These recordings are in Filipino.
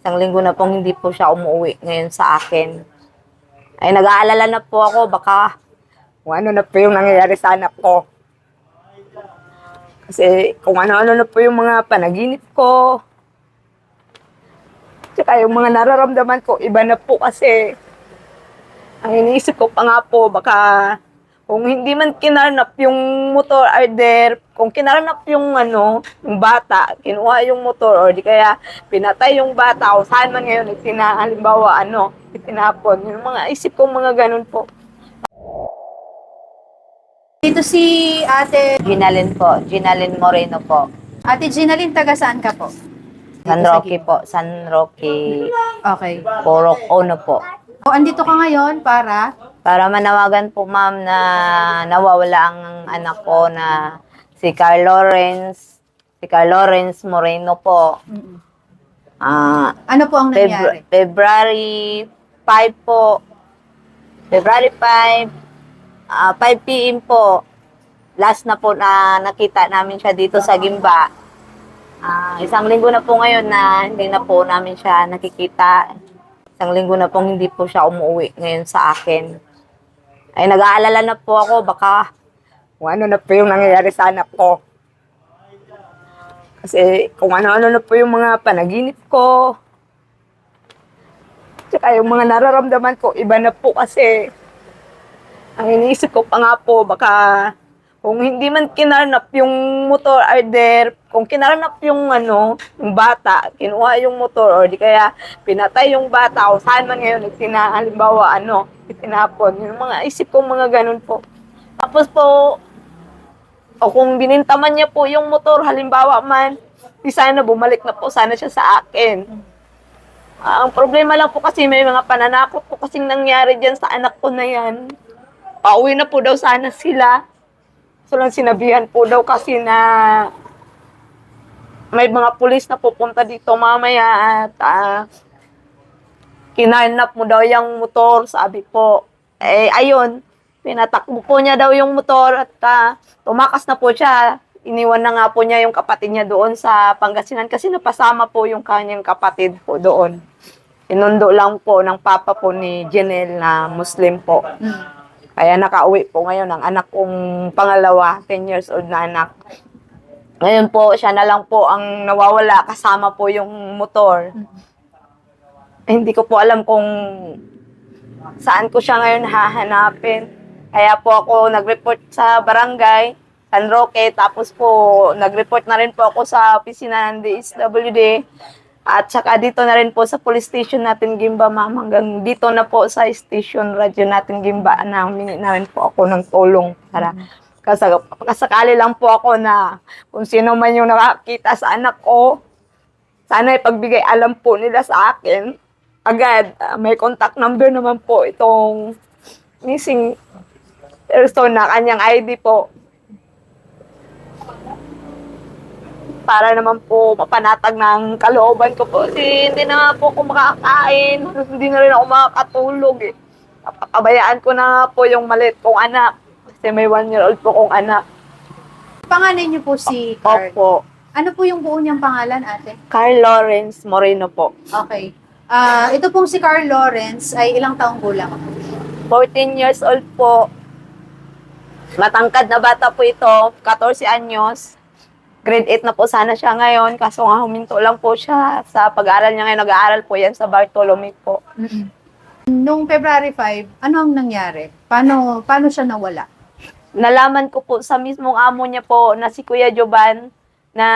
Isang linggo na pong hindi po siya umuwi ngayon sa akin. Ay, nag-aalala na po ako, baka kung ano na po yung nangyayari sa anak ko. Kasi kung ano-ano na po yung mga panaginip ko. Tsaka yung mga nararamdaman ko, iba na po kasi. Ang iniisip ko pa nga po, baka kung hindi man kinarnap yung motor order, kung kinarnap yung ano, yung bata, kinuha yung motor or di kaya pinatay yung bata o saan man ngayon itina, halimbawa ano, itinapon. Yung mga isip kong mga ganun po. Dito si Ate, Ginalin po, Ginalin Moreno po. Ate Ginaline, taga saan ka po? San Dito sa Roque po, San Roque, Okay. Porok Ono po. O, andito ka ngayon para? Para manawagan po ma'am na nawawala ang anak ko na si Carl Lawrence, si Carl Lawrence Moreno po. Ah, Ano po ang Febru- nangyari? February 5 po. February 5, ah 5 p.m. po. Last na po na nakita namin siya dito sa Gimba. Ah, isang linggo na po ngayon na hindi na po namin siya nakikita. Isang linggo na pong hindi po siya umuwi ngayon sa akin. Ay, nag-aalala na po ako, baka kung ano na po yung nangyayari sa anak ko. Kasi kung ano-ano na po yung mga panaginip ko, Tsaka yung mga nararamdaman ko, iba na po kasi. Ang iniisip ko pa nga po, baka kung hindi man kinarnap yung motor order, kung kinarnap yung ano, yung bata, kinuha yung motor or di kaya pinatay yung bata o saan man ngayon itina, halimbawa ano, itinapon. Yung mga isip kong mga ganun po. Tapos po, o kung binintaman niya po yung motor, halimbawa man, di sana bumalik na po sana siya sa akin. Ah, ang problema lang po kasi may mga pananakot po kasing nangyari dyan sa anak ko na yan. Pauwi na po daw sana sila. So lang sinabihan po daw kasi na may mga pulis na pupunta dito mamaya at ah, kinarnap mo daw yung motor, sabi po. Eh, ayun, pinatakbo po niya daw yung motor at ah, tumakas na po siya. Iniwan na nga po niya yung kapatid niya doon sa Pangasinan kasi napasama po yung kanyang kapatid po doon. Inundo lang po ng papa po ni Janelle na Muslim po. Kaya nakauwi po ngayon ang anak kong pangalawa, 10 years old na anak. Ngayon po, siya na lang po ang nawawala kasama po yung motor. Eh, hindi ko po alam kung saan ko siya ngayon hahanapin. Kaya po ako nag-report sa barangay, San Roque, tapos po nag-report na rin po ako sa opisina ng DSWD. At saka dito na rin po sa police station natin Gimba, ma'am. Hanggang dito na po sa station radyo natin Gimba na humingi na rin po ako ng tulong para kasag kasakali lang po ako na kung sino man yung nakakita sa anak ko, sana ipagbigay alam po nila sa akin. Agad, ah, may contact number naman po itong missing person na kanyang ID po. Para naman po mapanatag ng kalooban ko po. Kasi hindi na nga po ako makakain. Hindi na rin ako makakatulog eh. Pabayaan ko na nga po yung malit kong anak. Kasi may one year old po kong anak. Pangalan niyo po si Carl. Opo. Ano po yung buo niyang pangalan, ate? Carl Lawrence Moreno po. Okay. Ah, ito pong si Carl Lawrence ay ilang taong gulang? 14 years old po. Matangkad na bata po ito. 14 anyos. Grade 8 na po sana siya ngayon. Kaso nga huminto lang po siya sa pag-aaral niya ngayon. Nag-aaral po yan sa Bartolome po. Nung February 5, ano ang nangyari? Paano, paano siya nawala? Nalaman ko po sa mismong amo niya po na si Kuya Joban na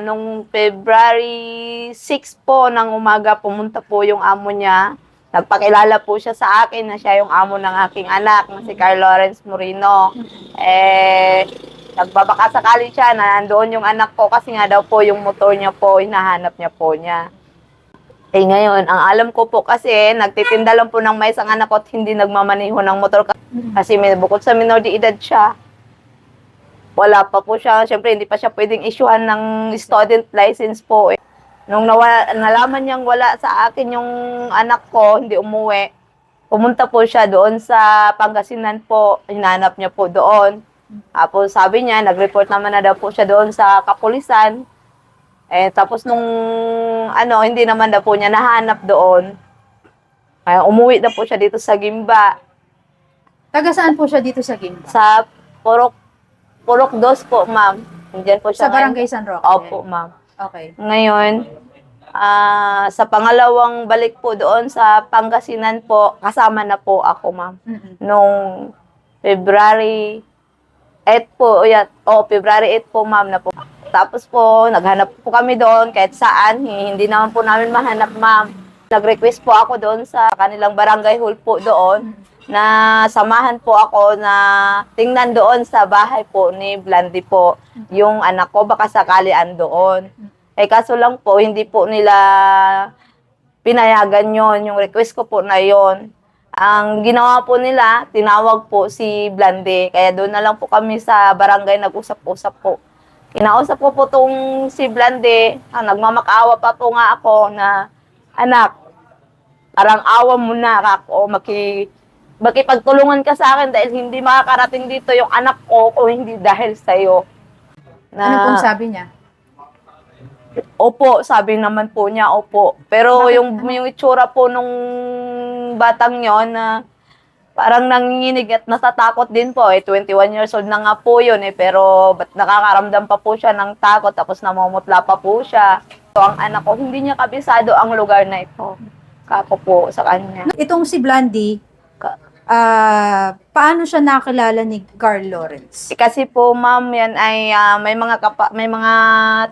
nung February 6 po ng umaga pumunta po yung amo niya. Nagpakilala po siya sa akin na siya yung amo ng aking anak na si Carl Lawrence Moreno. Eh, nagbabaka sakali siya na nandoon yung anak ko kasi nga daw po yung motor niya po, hinahanap niya po niya. Eh ngayon, ang alam ko po kasi, nagtitinda lang po ng mais ang anak ko at hindi nagmamaneho ng motor kasi may bukod sa minor de edad siya. Wala pa po siya, syempre hindi pa siya pwedeng issuehan ng student license po. Eh. Nung nawala, nalaman niyang wala sa akin yung anak ko, hindi umuwi, pumunta po siya doon sa Pangasinan po, hinanap niya po doon. Tapos sabi niya, nag-report naman na daw po siya doon sa kapulisan. Eh, tapos nung, ano, hindi naman na po niya nahanap doon. Kaya umuwi na po siya dito sa Gimba. Taga saan po siya dito sa Gimba? Sa Purok, Purok Dos po, ma'am. Diyan po siya Sa Barangay San Roque? Opo, ma'am. Okay. Ngayon, ah, sa pangalawang balik po doon sa Pangasinan po, kasama na po ako, ma'am. Mm-mm. Nung February 8 po, yan, oh, February 8 po, ma'am, na po. Tapos po, naghanap po kami doon kahit saan. Hindi naman po namin mahanap, ma'am. Nag-request po ako doon sa kanilang barangay hall po doon na samahan po ako na tingnan doon sa bahay po ni Blandy po yung anak ko baka sakali andoon. Eh kaso lang po hindi po nila pinayagan yon yung request ko po na yon. Ang ginawa po nila, tinawag po si Blande. Kaya doon na lang po kami sa barangay nag-usap-usap po. Kinausap ko po tong si Blande. Ah, nagmamakaawa pa po nga ako na, anak, parang awa mo na ako, maki, makipagtulungan ka sa akin dahil hindi makakarating dito yung anak ko o hindi dahil sa'yo. Na, Ano pong sabi niya? Opo, sabi naman po niya, opo. Pero Bakit? yung, yung itsura po nung batang yon na parang nanginginig at natatakot din po. Eh, 21 years old na nga po yun eh. Pero ba't nakakaramdam pa po siya ng takot tapos namumutla pa po siya. So, ang anak ko, hindi niya kabisado ang lugar na ito. Kako po sa kanya. Itong si Blandy, Ka- ah, paano siya nakilala ni Carl Lawrence? Eh, Kasi po ma'am, yan ay ah, may mga kapa, may mga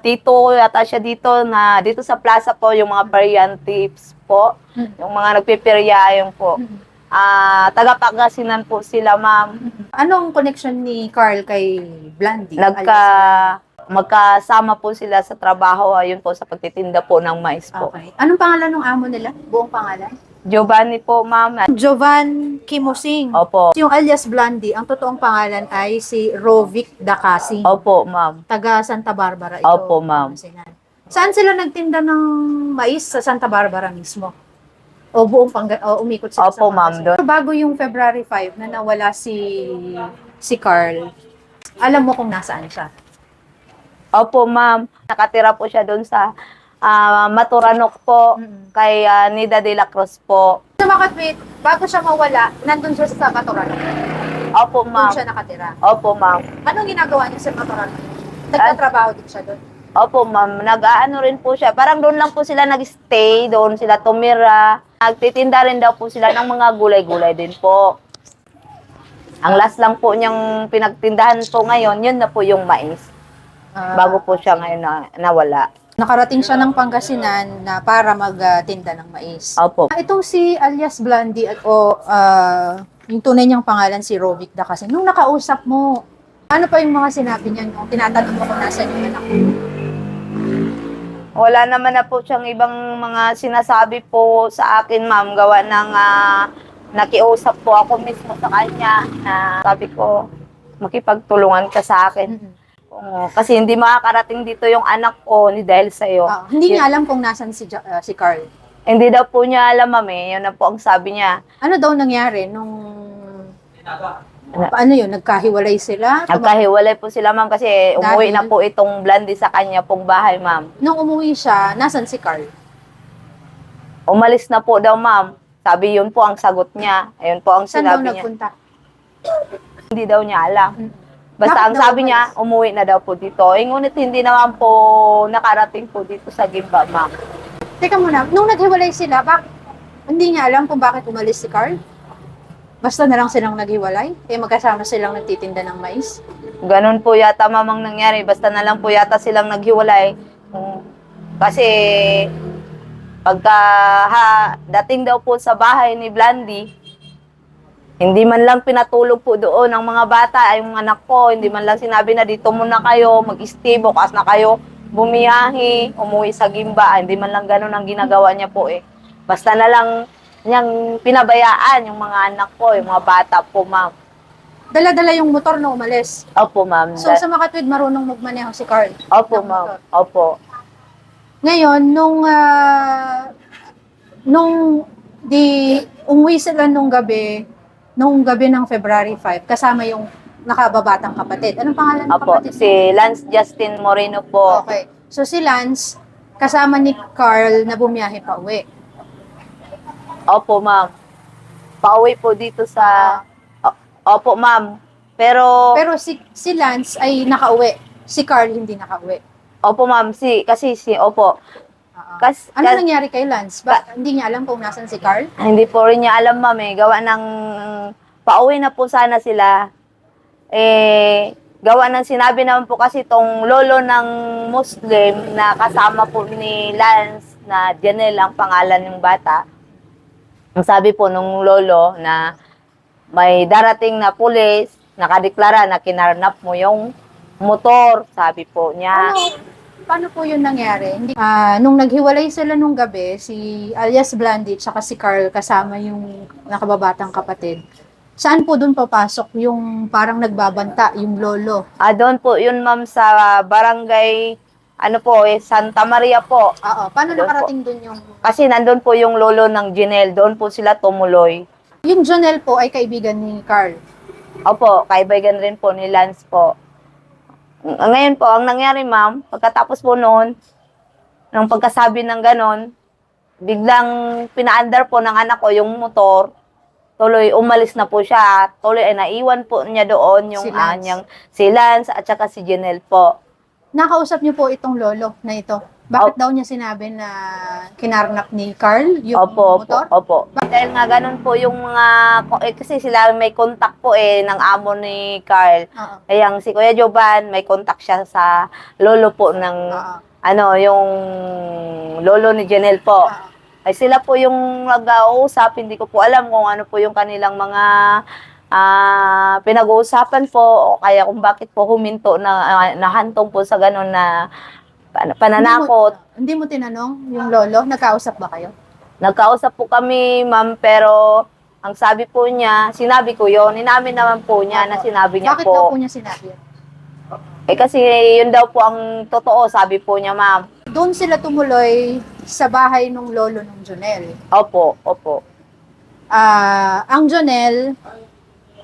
tito yata siya dito na dito sa plaza po yung mga Parian tips po, Mm. yung mga nagpipirya yung po. Ah, taga Pangasinan po sila ma'am. Anong connection ni Carl kay Blandy? Nagka magkasama po sila sa trabaho ayun po sa pagtitinda po ng mais po. Okay. Anong pangalan ng amo nila? Buong pangalan? Giovanni po ma'am. Jovan Kimosing. Opo. Yung alias Blandy, ang totoong pangalan ay si Rovic Dacasi. Opo ma'am. Taga Santa Barbara ito. Opo, ma'am. Saan sila nagtinda ng mais? Sa Santa Barbara mismo? O buong pangga, o umikot sila Opo, ma'am, Pangasinan? Bago yung February 5 na nawala si si Carl, alam mo kung nasaan siya. Opo ma'am. Nakatira po siya doon sa ah, Maturanok po Mm-mm. kay ah, Nida de la Cruz po. Sa Makatwit, bago siya mawala, nandun siya sa Matoran. Opo Doon ma'am. siya nakatira. Opo ma'am. Anong ginagawa niya sa Matoran? Nagtatrabaho din siya doon. Opo, ma'am. Nag-aano rin po siya. Parang doon lang po sila nag-stay. Doon sila tumira. Nagtitinda rin daw po sila ng mga gulay-gulay din po. Ang last lang po niyang pinagtindahan po ngayon, yun na po yung mais. Ah, Bago po siya ngayon na, nawala. Nakarating siya ng Pangasinan na para magtinda ng mais. Opo. Ah, Itong si alias Blandy at o ah, yung tunay niyang pangalan si Rovic da kasi nung nakausap mo, ano pa yung mga sinabi niya nung tinatanong mo kung nasaan yung anak mo? Wala naman na po siyang ibang mga sinasabi po sa akin, ma'am. Gawa ng ah, nakiusap po ako mismo sa kanya na sabi ko, makipagtulungan ka sa akin. Oo, kasi hindi makakarating dito yung anak ko ni dahil sa'yo. Ah, hindi niya alam kung nasan si Ja- ah, si Carl. Hindi daw po niya alam, ma'am eh. Yun na po ang sabi niya. Ano daw nangyari nung Paano yun? Nagkahiwalay sila? Nagkahiwalay po sila, ma'am, kasi umuwi Dahil? na po itong Blandy sa kanya pong bahay, ma'am. Nung umuwi siya, nasan si Carl? Umalis na po daw, ma'am. Sabi yun po ang sagot niya. Ayun po ang Saan daw sinabi niya. nagpunta? Hindi daw niya alam. Mm. Basta Bakit ang sabi niya, umuwi na daw po dito. Eh, ngunit hindi naman po nakarating po dito sa Gimba, ma'am. Teka muna, nung naghiwalay sila, bak hindi niya alam kung bakit umalis si Carl? Basta na lang silang naghiwalay? Eh magkasama silang nagtitinda ng mais? Ganun po yata mamang nangyari. Basta na lang po yata silang naghiwalay. Mm. Kasi pagka ha, dating daw po sa bahay ni Blandy, hindi man lang pinatulog po doon ang mga bata, ay yung anak ko, hindi man lang sinabi na dito muna kayo, mag-stay, bukas na kayo, bumiyahi, umuwi sa Gimba. Hindi man lang ganun ang ginagawa niya po eh. Basta na lang niyang pinabayaan yung mga anak ko, yung mga bata po, ma'am. Dala-dala yung motor na umalis. Opo, ma'am. So sa Makatwid, marunong magmaneho si Carl. Opo, ng ma'am. motor. Opo. Ngayon, nung ah, nung di umuwi sila nung gabi, nung gabi ng February 5, kasama yung nakababatang kapatid. Anong pangalan ng Opo, kapatid? si Lance Justin Moreno po. Okay. So si Lance, kasama ni Carl na bumiyahe pa uwi. Opo, ma'am. Pauwi po dito sa... O- Opo, ma'am. Pero, Pero si, si Lance ay nakauwi. Si Carl hindi nakauwi. opo, ma'am. Si, kasi si, opo. Oo. Kas, ano kas- nangyari kay Lance? Ba, hindi niya alam kung nasan si Carl? Hindi po rin niya alam, ma'am, eh. Gawa ng... Pauwi na po sana sila. Eh, gawa ng sinabi naman po kasi tong lolo ng Muslim na kasama po ni Lance na Janelle ang pangalan ng bata. Ang sabi po nung lolo na may darating na pulis, nakadeklara na kinarnap mo yung motor, sabi po niya. Ano, paano po yun nangyari? Hindi, Ah, nung naghiwalay sila nung gabi, si alias Blandy tsaka si Carl kasama yung nakababatang kapatid. Saan po doon papasok yung parang nagbabanta, yung lolo? Ah, doon po, yun ma'am sa barangay, ano po, eh, Santa Maria po. Oo, paano Doon nakarating doon yung... Kasi nandun po yung lolo ng Janelle, doon po sila tumuloy. Yung Jonel po ay kaibigan ni Carl. Opo, kaibigan rin po ni Lance po. Ng- Ngayon po, ang nangyari ma'am, pagkatapos po noon, ng pagkasabi ng ganon, biglang pinaandar po ng anak ko yung motor, tuloy umalis na po siya, tuloy ay naiwan po niya doon yung Si Lance. anyang si Lance at saka si Janelle po. Nakausap niyo po itong lolo na ito. Bakit daw niya sinabi na kinarnap ni Carl yung Opo, opo, motor? opo. Dahil nga ganun po yung mga, eh, kasi sila may contact po eh ng amo ni Carl. Oo. Kaya ang si Kuya Jovan, may contact siya sa lolo po ng, Oo. ano, yung lolo ni Janelle po. Oo. Ay sila po yung nag-uusap, hindi ko po alam kung ano po yung kanilang mga ah, pinag-uusapan po o kaya kung bakit po huminto na ah, nahantong po sa ganun na pan- pananakot. Hindi mo, hindi mo tinanong yung lolo? Nagkausap ba kayo? Nagkausap po kami, ma'am, pero ang sabi po niya, sinabi ko yon inamin naman po niya na sinabi niya Bakit daw po po. niya sinabi yun? Eh kasi yun daw po ang totoo, sabi po niya, ma'am. Doon sila tumuloy sa bahay ng lolo ng Jonel. Opo, opo. Ah, ang Jonel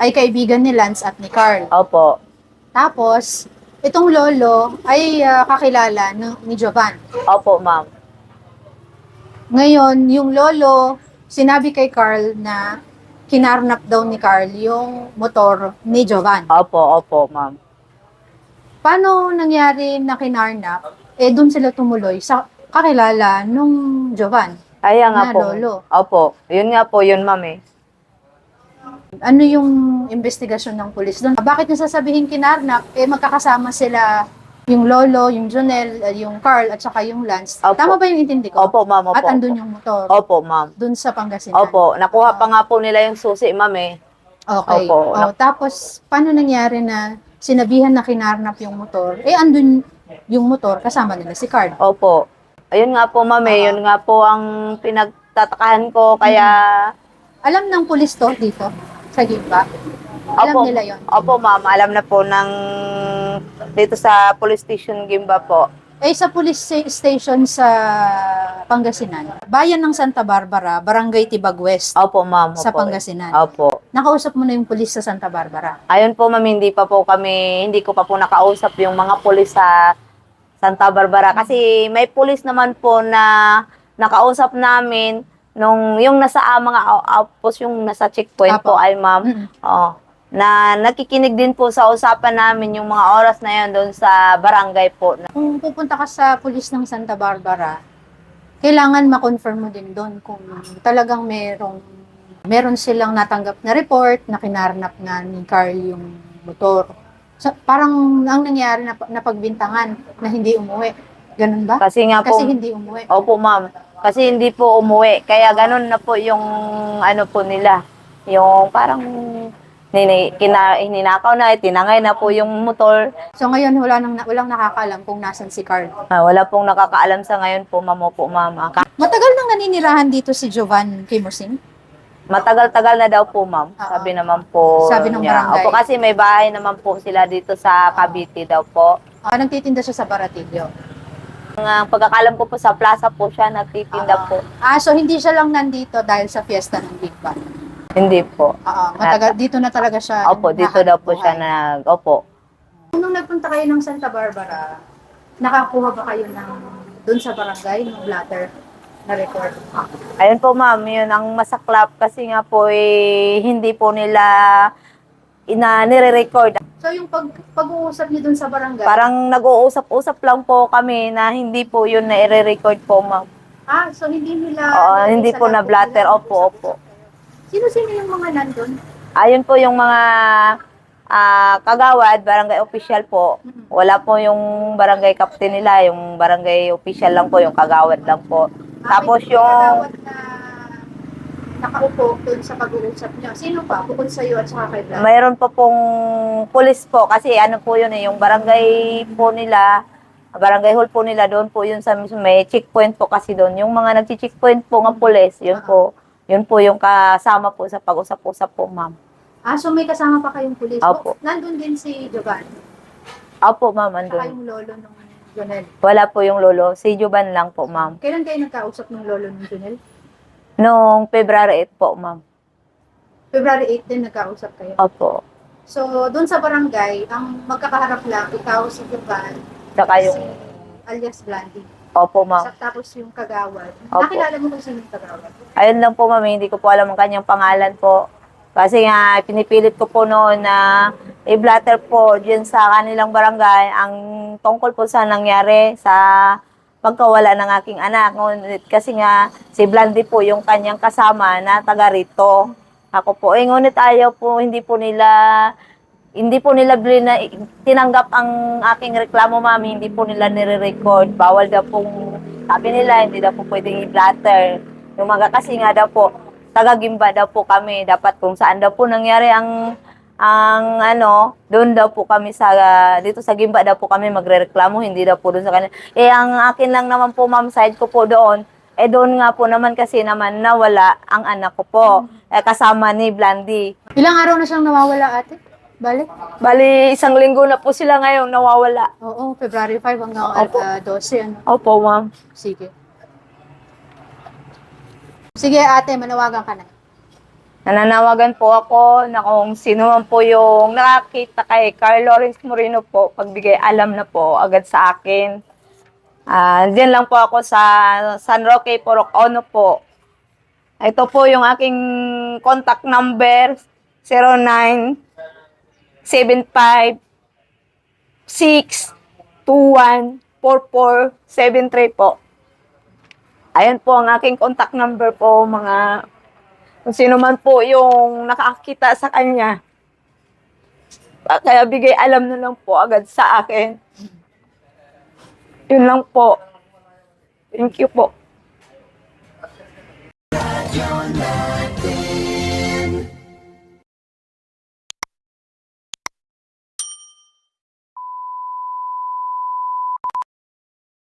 ay kaibigan ni Lance at ni Carl. Opo. Tapos, itong lolo ay ah, kakilala ng, ni Jovan. Opo, ma'am. Ngayon, yung lolo, sinabi kay Carl na kinarnap daw ni Carl yung motor ni Jovan. Opo, opo, ma'am. Paano nangyari na kinarnap? Eh, doon sila tumuloy sa kakilala nung Jovan Kaya nga na po. lolo. Opo. Yun nga po, yun, ma'am eh. Ano yung investigasyon ng pulis doon? Bakit niya sasabihin kinarnap? Eh, magkakasama sila yung lolo, yung Jonel, eh, yung Carl, at saka yung Lance. Opo. Tama ba yung intindi ko? Opo, ma'am. Opo. At andun yung motor. Opo, ma'am. Doon sa Pangasinan. Opo. Nakuha pa nga po nila yung susi, ma'am eh. Okay. Opo. Oh, tapos, paano nangyari na sinabihan na kinarnap yung motor? Eh, andun yung motor, kasama nila si Carl. Opo. Ayun nga po, ma'am eh. Yun nga po ang pinagtatakahan ko. Kaya, Alam ng pulis to dito, sa Gimba? Alam Opo. nila yon. opo, ma'am. Alam na po ng dito sa police station Gimba po. Eh, sa police sta- station sa Pangasinan, bayan ng Santa Barbara, Barangay Tibag West, Opo, ma'am. Opo. sa Pangasinan. Opo. Nakausap mo na yung pulis sa Santa Barbara. Ayun po, ma'am, hindi pa po kami, hindi ko pa po nakausap yung mga pulis sa Santa Barbara. Kasi may pulis naman po na nakausap namin nung yung nasa ah, mga out- outpost, yung nasa checkpoint Apo. po ay ma'am. Mm. Oo. na nakikinig din po sa usapan namin yung mga oras na yun doon sa barangay po. Kung pupunta ka sa pulis ng Santa Barbara, kailangan ma-confirm mo din doon kung talagang merong meron silang natanggap na report na kinarnap nga ni Carl yung motor. Sa, parang ang nangyari na, na pagbintangan na hindi umuwi. Ganun ba? Kasi nga po, Kasi hindi umuwi. Opo, ma'am. Kasi hindi po umuwi. Kaya ganun na po yung ano po nila. Yung parang nini, kina, ninakaw na, tinangay na po yung motor. So ngayon wala nang walang nakakaalam kung nasan si Carl. Ah, wala pong nakakaalam sa ngayon po, ma'am po, mama. Ka- Matagal nang naninirahan dito si Jovan Kimosing. Matagal-tagal na daw po, ma'am. Oo. Sabi naman po Sabi ng niya. barangay. Opo, kasi may bahay naman po sila dito sa Cavite daw po. Ah, nagtitinda siya sa Baratillo. Ang ah, pagkakalam ko po sa plaza po siya, nagtitinda po. Ah, so hindi siya lang nandito dahil sa fiesta ng Big Bang. Hindi po. Oo, matagal dito na talaga siya. Opo, dito daw po siya nag, opo. Nung nagpunta kayo ng Santa Barbara, nakakuha ba kayo ng doon sa barangay ng blatter na record? Ayun po ma'am, yun ang masaklap kasi nga po eh, hindi po nila ina nire-record. So yung pag pag-uusap niyo doon sa barangay, Parang nag-uusap-usap lang po kami na hindi po yun na i-record po ma'am. ah, so hindi nila Oo, hindi po na blatter. Opo, opo. Sino-sino yung mga nandun? Ayun po yung mga ah, kagawad, barangay official po. Mhm. Wala po yung barangay captain nila, yung barangay official lang po, yung kagawad lang po. Ah, Tapos may yung- kagawad na nakaupo doon sa pag-uusap niyo. Sino pa? Bukod sa iyo at saka kay Blatter. Mayroon pa pong pulis po kasi ano po yun eh, yung barangay po nila, barangay hall po nila doon po yun sa may checkpoint po kasi doon. Yung mga nagchi-checkpoint po ng pulis, yun po. Yun po yung kasama po sa pag-usap-usap po, ma'am. Ah, so may kasama pa kayong pulis. Opo. Oh, nandun din si Jovan. Opo, ma'am, Saka andun. yung lolo ng Jonel. Wala po yung lolo. Si Juban lang po, ma'am. Kailan kayo nagkausap ng lolo ng Jonel? Noong February 8 po, ma'am. February 8 din nagkausap kayo. Opo. So, doon sa barangay, ang magkakaharap lang, ikaw si Jovan, Saka si yung, alias Blandy. opo, ma'am. Sa- Tapos yung kagawad. Opo. Nakilala mo kung sino yung kagawad? Ayun lang po, ma'am. Hindi ko po alam ang kanyang pangalan po. Kasi nga, pinipilit ko po noon na i-blatter po dyan sa kanilang barangay ang tungkol po sa nangyari sa pagkawala ng aking anak. Ngunit kasi nga, si Blandy po yung kanyang kasama na taga rito. Ako po, eh, ngunit ayaw po, hindi po nila, hindi po nila blina, tinanggap ang aking reklamo, ma'am. Hindi po nila nire-record. Bawal daw pong, sabi nila, hindi daw po pwedeng i-blatter. Yung mga kasi nga daw po, taga-gimba daw po kami. Dapat kung saan daw po nangyari ang ang ano, doon daw po kami sa, dito sa Gimba daw po kami magrereklamo, hindi daw po doon sa kanila. Eh, ang akin lang naman po, ma'am, side ko po doon, eh doon nga po naman kasi naman nawala ang anak ko po, eh, kasama ni Blandy. Ilang araw na siyang nawawala ate? Balik? Bali, isang linggo na po sila ngayon nawawala. Oo, February 5 hanggang Opo. uh, 12. Ano? Opo, ma'am. Sige. Sige ate, manawagan ka na. Nananawagan po ako na kung sino man po yung nakakita kay Carl Lawrence Moreno po, pagbigay alam na po agad sa akin. Ah, diyan lang po ako sa San Roque, Purok Ono po. Ito po yung aking contact number 09 75 6 21 4473 po. Ayan po ang aking contact number po mga kung sino man po yung nakakita sa kanya. Kaya bigay alam na lang po agad sa akin. Yun lang po. Thank you po. Natin